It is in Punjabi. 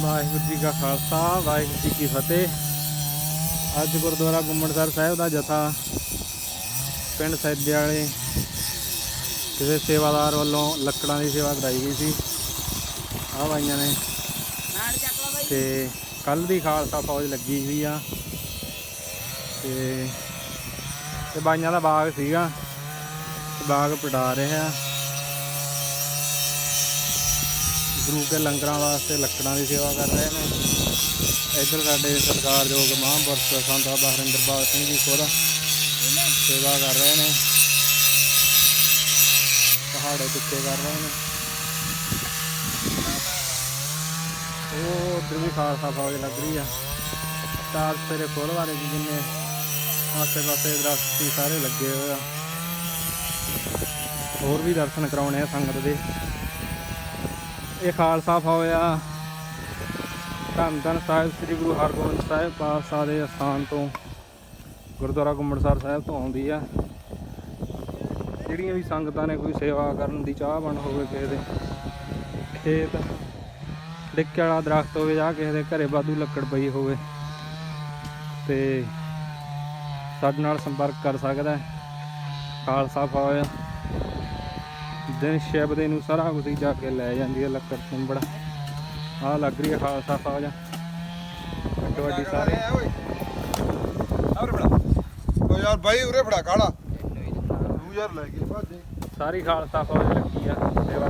ਵਾਹਿਗੁਰੂ ਜੀ ਕਾ ਖਾਲਸਾ, ਵਾਹਿਗੁਰੂ ਜੀ ਕੀ ਫਤਿਹ। ਅੱਜ ਗੁਰਦੁਆਰਾ ਗੁੰਮਣਸਰ ਸਾਹਿਬ ਦਾ ਜਥਾ ਪਿੰਡ ਸੈਦੇ ਵਾਲੇ ਕਿਸੇ ਸੇਵਾਦਾਰ ਵੱਲੋਂ ਲੱਕੜਾਂ ਦੀ ਸੇਵਾ ਕਰਾਈ ਗਈ ਸੀ। ਆਹ ਬਾਈਆਂ ਨੇ। ਤੇ ਕੱਲ ਦੀ ਖਾਲਸਾ ਫੌਜ ਲੱਗੀ ਹੋਈ ਆ। ਤੇ ਤੇ ਬਾਈਆਂ ਦਾ ਬਾਗ ਸੀਗਾ। ਬਾਗ ਪਟਾ ਰਿਹਾ। ਆ ਗੁਰੂ ਕੇ ਲੰਗਰਾਂ ਵਾਸਤੇ ਲੱਕੜਾਂ ਦੀ ਸੇਵਾ ਕਰ ਰਹੇ ਨੇ। ਇੱਧਰ ਸਾਡੇ ਸਰਕਾਰਯੋਗ ਮਹਾਂਪੁਰਸ਼ ਸੰਤ ਬਾਬਾ ਹਰਿੰਦਰਪਾਲ ਸਿੰਘ ਜੀ ਖੁਦ ਸੇਵਾ ਕਰ ਰਹੇ ਨੇ। ਪਹਾੜੇ ਪਿੱਛੇ ਕਰ ਰਹੇ ਨੇ। ਉਹ ਉੱਧਰ ਵੀ ਖਾਲਸਾ ਫੌਜ ਲੱਗ ਰਹੀ ਆ। ਚਾਰ ਸਵੇਰੇ ਫੁੱਲ ਵਾਲੇ ਜੀ ਜਿੰਨੇ ਆਸੇ ਪਾਸੇ ਦਰਖਤ ਸਾਰੇ ਲੱਗੇ ਹੋਏ ਆ। ਹੋਰ ਵੀ ਦਰਸ਼ਨ ਕਰਾਉਣੇ ਆ ਸੰਗਤ ਦੇ। ਇਹ ਖਾਲਸਾ ਫੌਜ ਆ। ਧੰਨ ਧੰਨ ਸਾਹਿਬ, ਸ੍ਰੀ ਗੁਰੂ ਹਰਗੋਬਿੰਦ ਸਾਹਿਬ ਪਾਤਸ਼ਾਹ ਦੇ ਅਸਥਾਨ ਤੋਂ, ਗੁਰਦੁਆਰਾ ਗੁੰਮੜਸਰ ਸਾਹਿਬ ਤੋਂ ਆਉਂਦੀ ਆ। ਜਿਹੜੀਆਂ ਵੀ ਸੰਗਤਾਂ ਨੇ ਕੋਈ ਸੇਵਾ ਕਰਨ ਦੀ ਚਾਹ ਬਣ ਹੋਵੇ ਕਿਸੇ ਦੇ, ਖੇਤ, ਡਿੱਕੇ ਵਾਲਾ ਦਰਖਤ ਹੋਵੇ ਜਾਂ ਕਿਸੇ ਦੇ ਘਰੇ ਵਾਧੂ ਲੱਕੜ ਪਈ ਹੋਵੇ, ਤੇ ਸਾਡੇ ਨਾਲ ਸੰਪਰਕ ਕਰ ਸਕਦਾ ਹੈ। ਖਾਲਸਾ ਫੌਜ ਦਿਨ ਸ਼ਿਵ ਦੇ ਨੂੰ ਸਾਰਾ ਕੁਝ ਜਾ ਕੇ ਲੈ ਜਾਂਦੀ ਹੈ ਲੱਕੜ ਚੁੰਬੜ ਆਹ ਲੱਗ ਰਹੀ ਹੈ ਖਾਲਸਾ ਫੌਜ ਵੱਡੀ ਵੱਡੀ ਸਾਰੇ। ਓ ਯਾਰ ਬਾਈ ਉਰੇ ਫੜਾ ਕਾਲਾ। ਤੂੰ ਯਾਰ ਲੈ ਕੇ ਭਾਜੇ। ਸਾਰੀ ਖਾਲਸਾ ਫੌਜ ਲੱਗੀ ਆ ਸੇਵਾ